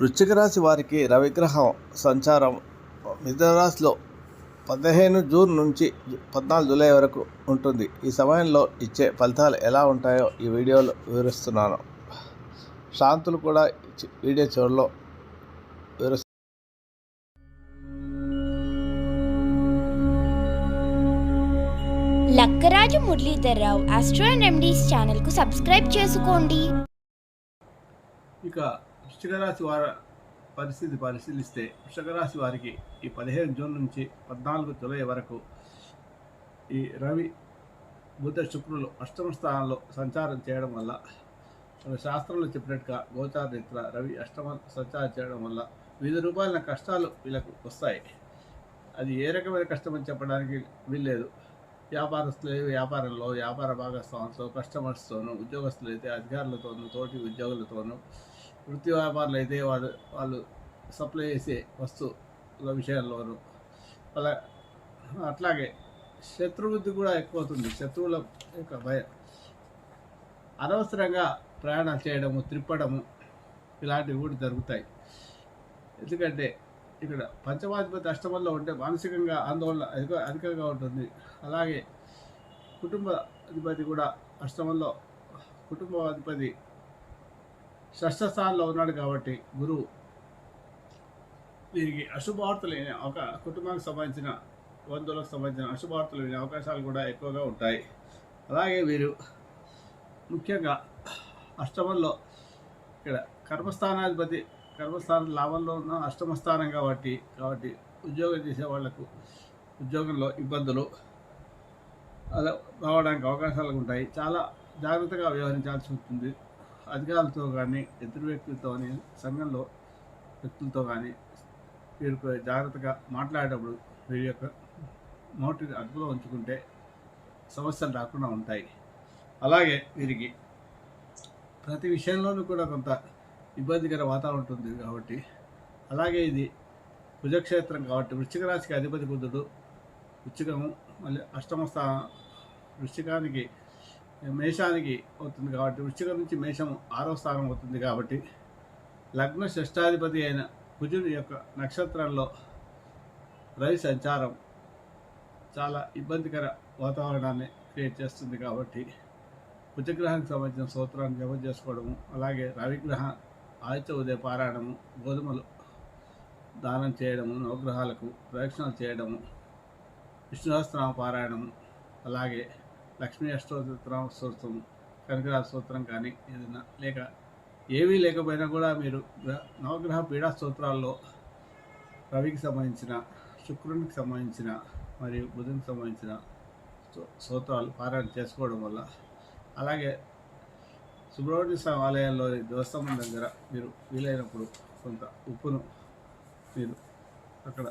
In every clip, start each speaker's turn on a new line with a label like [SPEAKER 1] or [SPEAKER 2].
[SPEAKER 1] వృశ్చిక రాశి వారికి రవిగ్రహం సంచారం మిథునరాశిలో పదిహేను జూన్ నుంచి పద్నాలుగు జూలై వరకు ఉంటుంది. ఈ సమయంలో ఇచ్చే ఫలితాలు ఎలా ఉంటాయో ఈ వీడియోలో వివరిస్తున్నాను. శాంతులు కూడా వీడియో చివరిలో వివరిస్తున్నాను
[SPEAKER 2] Lakkaraju Muralidhar Rao astro and MDs ఛానల్కు సబ్స్క్రైబ్ చేసుకోండి.
[SPEAKER 1] ఇక వృశ్చిక వార వారి పరిస్థితి పరిశీలిస్తే వృషకరాశి వారికి ఈ పదిహేను జూన్ నుంచి పద్నాలుగు జూలై వరకు ఈ రవి బుధ శుక్రులు అష్టమ స్థానంలో సంచారం చేయడం వల్ల మన శాస్త్రంలో చెప్పినట్టుగా గోచార రీత్యా రవి అష్టమ సంచారం చేయడం వల్ల వివిధ రూపాయల కష్టాలు వీళ్ళకు వస్తాయి. అది ఏ రకమైన కష్టం అని చెప్పడానికి వీల్లేదు. వ్యాపారస్తులు వ్యాపారంలో వ్యాపార భాగస్వాములతో కస్టమర్స్తోనూ ఉద్యోగస్తులు అయితే అధికారులతోనూ తోటి ఉద్యోగులతోనూ వృత్తి వ్యాపారులు అయితే వాళ్ళు వాళ్ళు సప్లై చేసే వస్తువుల విషయాల్లోనూ అలా అట్లాగే శత్రువృద్ధి కూడా ఎక్కువ అవుతుంది శత్రువుల యొక్క భయం. అనవసరంగా ప్రయాణాలు చేయడము త్రిప్పడము ఇలాంటివి కూడా జరుగుతాయి. ఎందుకంటే ఇక్కడ పంచమాధిపతి అష్టమంలో ఉంటే మానసికంగా ఆందోళన అధిక అధికంగా ఉంటుంది. అలాగే కుటుంబ అధిపతి కూడా అష్టమంలో కుటుంబ అధిపతి షష్ఠ స్థానంలో ఉన్నాడు కాబట్టి గురువు వీరికి అశుభార్తలు వినే ఒక కుటుంబానికి సంబంధించిన బంధువులకు సంబంధించిన అశుభార్తలు వినే అవకాశాలు కూడా ఎక్కువగా ఉంటాయి. అలాగే వీరు ముఖ్యంగా అష్టమంలో ఇక్కడ కర్మస్థానాధిపతి కర్మస్థానం లాభంలో ఉన్న అష్టమస్థానం కాబట్టి కాబట్టి ఉద్యోగం చేసే వాళ్ళకు ఉద్యోగంలో ఇబ్బందులు అలా రావడానికి అవకాశాలు ఉంటాయి. చాలా జాగ్రత్తగా వ్యవహరించాల్సి ఉంటుంది. అధికారులతో కానీ ఇతర వ్యక్తులతో కానీ సంఘంలో వ్యక్తులతో కానీ వీరు జాగ్రత్తగా మాట్లాడేటప్పుడు వీరి యొక్క నోటిని అదుపులో ఉంచుకుంటే సమస్యలు రాకుండా ఉంటాయి. అలాగే వీరికి ప్రతి విషయంలోనూ కూడా కొంత ఇబ్బందికర వాతావరణం ఉంటుంది కాబట్టి అలాగే ఇది కుజక్షేత్రం కాబట్టి వృశ్చిక రాశికి అధిపతి బుద్ధుడు వృశ్చికము మళ్ళీ అష్టమ స్థానం వృశ్చికానికి మేషానికి అవుతుంది కాబట్టి వృశ్చికం నుంచి మేషం ఆరో స్థానం అవుతుంది కాబట్టి లగ్న షష్టాధిపతి అయిన కుజుని యొక్క నక్షత్రంలో రవి సంచారం చాలా ఇబ్బందికర వాతావరణాన్ని క్రియేట్ చేస్తుంది కాబట్టి కుజగ్రహానికి సంబంధించిన సూత్రాన్ని జమ చేసుకోవడము అలాగే రవిగ్రహ ఆదిత్య ఉదయ పారాయణము గోధుమలు దానం చేయడము నవగ్రహాలకు ప్రదక్షిణలు చేయడము విష్ణుసహస్రనామ పారాయణము అలాగే లక్ష్మీ అష్టోత్తరం స్తోత్రం కనకరాజ స్తోత్రం కానీ ఏదైనా లేక ఏవీ లేకపోయినా కూడా మీరు గ్ర- నవగ్రహ పీడా స్తోత్రాల్లో రవికి సంబంధించిన శుక్రునికి సంబంధించిన మరియు బుధునికి సంబంధించిన స్తోత్రాలు పారాయణ చేసుకోవడం వల్ల అలాగే సుబ్రహ్మణ్య స్వామి ఆలయాల్లో దేవస్థానం దగ్గర మీరు వీలైనప్పుడు కొంత ఉప్పును మీరు అక్కడ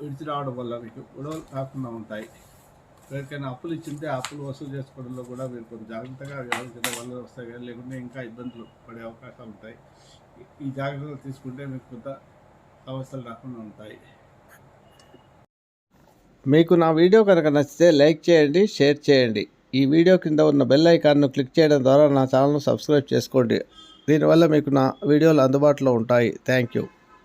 [SPEAKER 1] విడిచి రావడం వల్ల మీకు గొడవలు రాకుండా ఉంటాయి. ఎవరికైనా అప్పులు ఇచ్చింటే అప్పులు వసూలు చేసుకోవడంలో కూడా మీరు కొంచెం జాగ్రత్తగా వ్యవహరించడం వల్ల వస్తాయి కానీ లేకుంటే ఇంకా ఇబ్బందులు పడే అవకాశాలు ఉంటాయి. ఈ- ఈ జాగ్రత్తలు తీసుకుంటే మీకు కొంత సమస్యలు రాకుండా ఉంటాయి. మీకు నా వీడియో కనుక నచ్చితే లైక్ చేయండి షేర్ చేయండి. ఈ వీడియో కింద ఉన్న బెల్ ఐకాన్ను క్లిక్ చేయడం ద్వారా నా ఛానల్ను సబ్స్క్రైబ్ చేసుకోండి. దీనివల్ల మీకు నా వీడియోలు అందుబాటులో ఉంటాయి. Thank you.